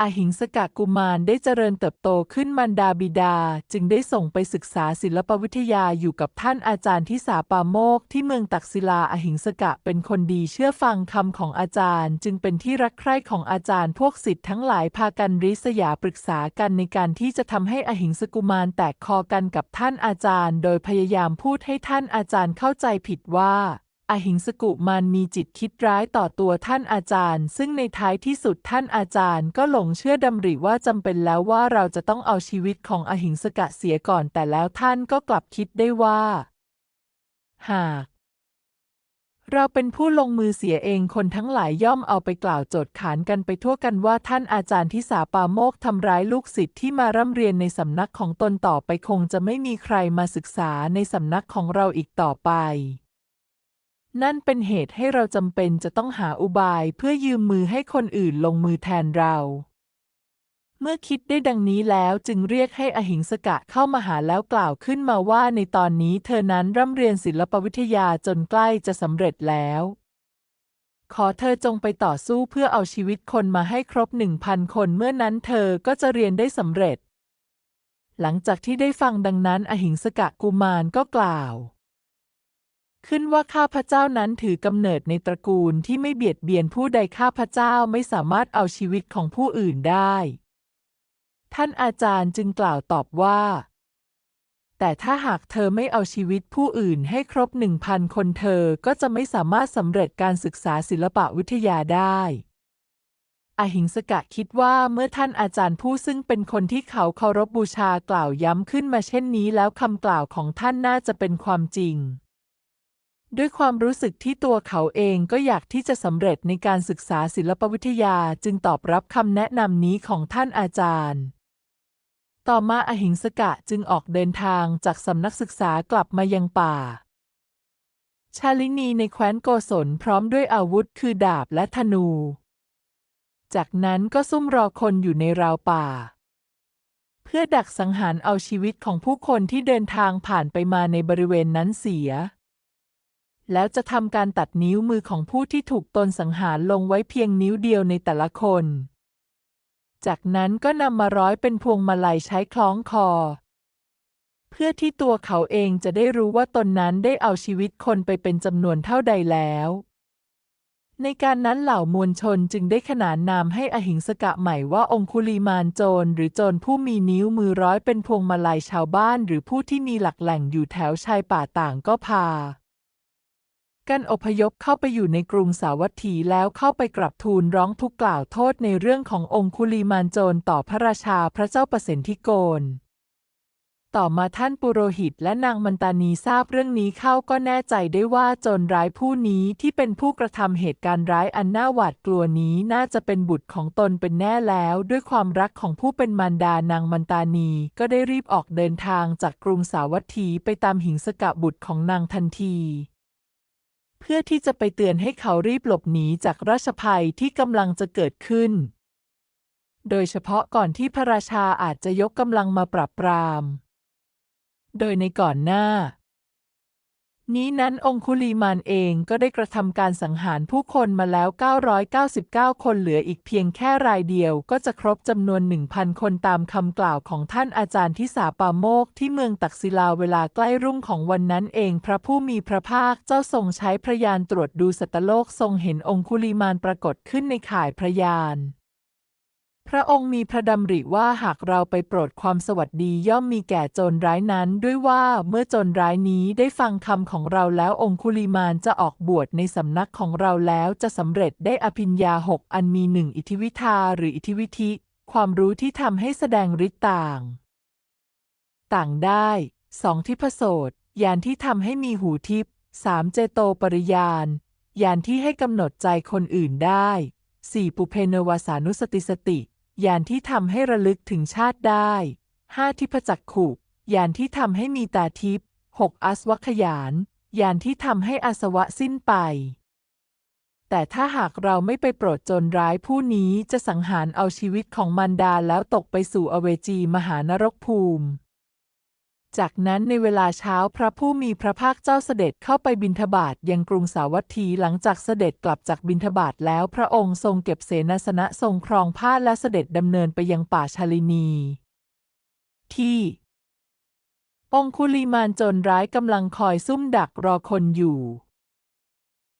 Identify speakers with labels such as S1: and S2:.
S1: อหิงสกะกุมารได้เจริญเติบโตขึ้นมันดาบิดา จึงได้ส่งไปศึกษาศิลปวิทยาอยู่กับท่านอาจารย์ทิสาปาโมกที่เมืองตักศิลาอหิงสกะเป็นคนดีเชื่อฟังคำของอาจารย์ จึงเป็นที่รักใคร่ของอาจารย์พวกศิษย์ทั้งหลายพากันริษยาปรึกษากันในการที่จะทำให้อหิงสกุมารแตกคอกันกับท่านอาจารย์ โดยพยายามพูดให้ท่านอาจารย์เข้าใจผิดว่า อหิงสกุมารมีจิตคิดร้ายต่อตัวท่านอาจารย์ ซึ่งในท้ายที่สุดท่านอาจารย์ก็หลงเชื่อดำริว่าจำเป็นแล้วว่าเราจะต้องเอาชีวิตของอหิงสกะเสียก่อนแต่แล้วท่านก็กลับคิดได้ว่า หากเราเป็นผู้ลงมือเสียเองคนทั้งหลายย่อมเอาไปกล่าวโจทย์ขานกันไปทั่วกันว่าท่านอาจารย์ทิสาปาโมกทำร้ายลูกศิษย์ที่มาร่ำเรียนในสำนักของตนต่อไปคงจะไม่มีใครมาศึกษาในสำนักของเราอีกต่อไป นั่นเป็นเหตุให้เราจำเป็นจะต้องหาอุบายเพื่อยืมมือให้คนอื่นลงมือแทนเรา เมื่อคิดได้ดังนี้แล้วจึงเรียกให้อหิงสกะเข้ามาหาแล้วกล่าวขึ้นมาว่าในตอนนี้เธอนั้นร่ำเรียนศิลปวิทยาจนใกล้จะสำเร็จแล้ว ขอเธอจงไปต่อสู้เพื่อเอาชีวิตคนมาให้ครบหนึ่งพันคนเมื่อนั้นเธอก็จะเรียนได้สำเร็จ หลังจากที่ได้ฟังดังนั้นอหิงสกะกุมารก็กล่าว ขึ้นว่าข้าพเจ้านั้นถือกำเนิดในตระกูลที่ไม่เบียดเบียนผู้ใดข้าพเจ้าไม่สามารถเอาชีวิตของผู้อื่นได้ ท่านอาจารย์จึงกล่าวตอบว่า แต่ถ้าหากเธอไม่เอาชีวิตผู้อื่นให้ครบหนึ่งพันคนเธอก็จะไม่สามารถสำเร็จการศึกษาศิลปะวิทยาได้อหิงสกะคิดว่าเมื่อท่านอาจารย์ผู้ซึ่งเป็นคนที่เขาเคารพบูชากล่าวย้ำขึ้นมาเช่นนี้แล้วคำกล่าวของท่านน่าจะเป็นความจริง ด้วยความรู้สึกที่ตัวเขาเองก็อยากที่จะสำเร็จในการศึกษาศิลปวิทยาจึงตอบรับคำแนะนำนี้ของท่านอาจารย์ ต่อมาอหิงสกะจึงออกเดินทางจากสำนักศึกษากลับมายังป่า ชาลินีในแคว้นโกศลพร้อมด้วยอาวุธคือดาบและธนู จากนั้นก็ซุ่มรอคนอยู่ในราวป่า เพื่อดักสังหารเอาชีวิตของผู้คนที่เดินทางผ่านไปมาในบริเวณนั้นเสีย แล้วจะทำการตัดนิ้วมือของผู้ที่ถูกตนสังหารลงไว้เพียงนิ้วเดียวในแต่ละคน จากนั้นก็นำมาร้อยเป็นพวงมาลัยใช้คล้องคอ เพื่อที่ตัวเขาเองจะได้รู้ว่าตนนั้นได้เอาชีวิตคนไปเป็นจำนวนเท่าใดแล้ว ในการนั้นเหล่ามวลชนจึงได้ขนานนามให้อหิงสกะใหม่ว่าองคุลีมานโจรหรือโจรผู้มีนิ้วมือร้อยเป็นพวงมาลัยชาวบ้าน หรือผู้ที่มีหลักแหล่งอยู่แถวชายป่าต่างก็พา กันอพยพเข้าไปอยู่ในกรุงสาวัตถีแล้วเข้าไปกราบทูลร้องทุกข์กล่าวโทษในเรื่องขององคุลีมานโจรต่อพระราชาพระเจ้าประสิทธิโกน ต่อมาท่านปุโรหิตและนางมันตานีทราบเรื่องนี้เข้าก็แน่ใจได้ว่าโจรร้ายผู้นี้ที่เป็นผู้กระทำเหตุการณ์ร้ายอันน่าหวาดกลัวนี้น่าจะเป็นบุตรของตนเป็นแน่แล้ว ด้วยความรักของผู้เป็นมารดานางมันตานีก็ได้รีบออกเดินทางจากกรุงสาวัตถีไปตามหิงสกะบุตรของนางทันที เพื่อที่จะไปเตือนให้เขารีบหลบหนีจากราชภัยที่กำลังจะเกิดขึ้น โดยเฉพาะก่อนที่พระราชาอาจจะยกกำลังมาปราบปราม โดยในก่อนหน้า นี้นั้นองคุลีมานเองก็ได้กระทำการสังหารผู้คนมาแล้ว 999 คนเหลืออีกเพียงแค่รายเดียวก็จะครบจำนวน 1,000 คนตามคำกล่าวของท่านอาจารย์ทิสาปาโมกที่เมืองตักศิลาเวลาใกล้รุ่งของวันนั้นเอง พระผู้มีพระภาคเจ้าทรงใช้พระยานตรวจดูสัตวโลกทรงเห็นองคุลีมานปรากฏขึ้นในข่ายพระยาน ระองค์มีพระดำริว่าหากเราไปโปรดความสวัสดีย่อมมีแก่โจรร้ายนั้น ด้วยว่าเมื่อโจรร้ายนี้ได้ฟังคำของเราแล้วองคุลิมานจะออกบวชในสำนักของเราแล้วจะสำเร็จได้อภิญญาหกอันมีหนึ่งอิทธิวิทาหรืออิทธิวิธิ ความรู้ที่ทำให้แสดงฤทธิ์ต่าง ต่างได้สองทิพโสตยานที่ทำให้มีหูทิพสามเจโตปริยานยานที่ให้กำหนดใจคนอื่นได้สี่ปุเพเนวสานุสติสติ ยานที่ทำให้ระลึกถึงชาติได้ห้าทิพจักขุยานที่ทำให้มีตาทิพย์หกอสวัคยานยานที่ทำให้อาสวะสิ้นไป แต่ถ้าหากเราไม่ไปโปรดจนร้ายผู้นี้จะสังหารเอาชีวิตของมันดาแล้วตกไปสู่อเวจีมหานรกภูมิ จากนั้นในเวลาเช้าพระผู้มีพระภาคเจ้าเสด็จเข้าไปบินทบาทยังกรุงสาวัตถีหลังจากเสด็จกลับจากบินทบาทแล้วพระองค์ทรงเก็บเสนาสนะทรงครองผ้าและเสด็จดำเนินไปยังป่าชาลินี ที่ องคุลีมานจนร้ายกำลังคอยซุ่มดักรอคนอยู่